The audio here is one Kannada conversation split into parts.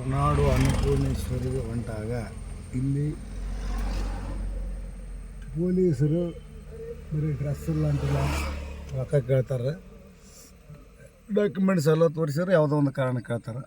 ಹೊರನಾಡು ಅನ್ನಪೂರ್ಣೇಶ್ವರಿಗೆ ಹೊಂಟಾಗ ಇಲ್ಲಿ ಪೊಲೀಸರು ಬರೀ ಡ್ರೆಸ್ ಇಲ್ಲ ಅಂತಿಲ್ಲ ರೊಕ್ಕ ಕೇಳ್ತಾರೆ. ಡಾಕ್ಯುಮೆಂಟ್ಸ್ ಎಲ್ಲ ತೋರಿಸಿದ್ರೆ ಯಾವುದೋ ಒಂದು ಕಾರಣ ಕೇಳ್ತಾರೆ.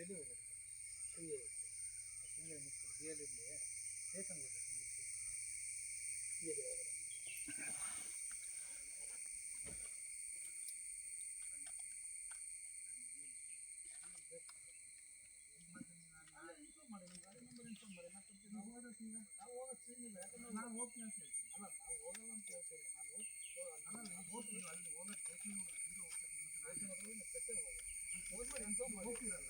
ಎಲ್ಲಿ ಹೋಗೋದು ಶೃಂಗೇರಿ ಶೃಂಗೇರಿ ಮುಗಿಸ್ತೀವಿ ಬಿ ಎಲ್ ಇಲ್ಲಿ ನಾನು ಹೋಗ್ತೀನಿ ಅಂತ ಹೇಳ್ತೀನಿ ಅಲ್ಲ ನಾವು ಹೋಗಲ್ಲ ಅಂತ ಹೇಳ್ತೀನಿ ನಾನು ನಾನು ಹೋಗ್ತೀನಿ ಅಲ್ಲಿ ಹೋಗೋದು ಹೋಗೋದು ಹೋಗ್ತೀನಿ ಅಂತ ಹೇಳ್ತೀನಿ ಕಟ್ಟೆ ಹೋಗೋದು ಹೋದ್ಮೇಲೆ ಎಂತ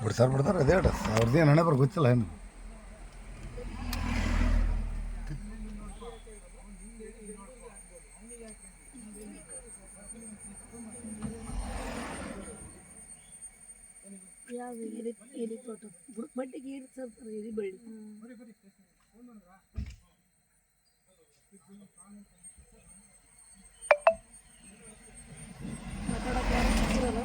ಬಿಡ್ಸಾರ ಬಿಡ್ತಾರೆ ಅದೇ ಅವ್ರದ್ದೇನು ಹಣೆ ಬರ್ ಗೊತ್ತಿಲ್ಲ ಏನು? ಯಾವುದು ಎಲಿ ಎಲಿ ತೋಟ ಮಟ್ಟಿಗೆ ಇಡ್ತಾರೆ ಎಲಿ ಬಳ್ಳಿ ಮಾತಾಡಕ್ಕೆ ಯಾರು ಸಿಕ್ಕಿರಲ್ಲ,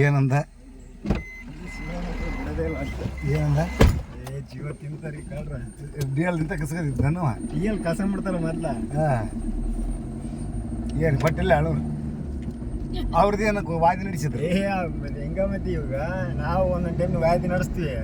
ಏನಂದ? ಏನಂದ? ಏ ಜೀವ ತಿಂತಾರೆ ಕಳ್ರ ಡಿ ಎಲ್ ನಿಂತ ಕಸ್ಕದಿದ್ದು ನನ್ನವ ಎಲ್ ಕಸ ಮಾಡ್ತಾರ ಮೊದ್ಲ. ಹಾಂ. ಏನು ಕೊಟ್ಟಿಲ್ಲ ಅಳು ಅವ್ರದ್ದು ಏನಕ್ಕೆ ವಾದಿ ನಡೆಸಿದ್ರು? ಏ ಹೆಂಗ ಮತ್ತೆ ಇವಾಗ ನಾವು ಒಂದೊಂದು ಟೈಮ್ ವ್ಯಾಧಿ ನಡೆಸ್ತೀವಿ.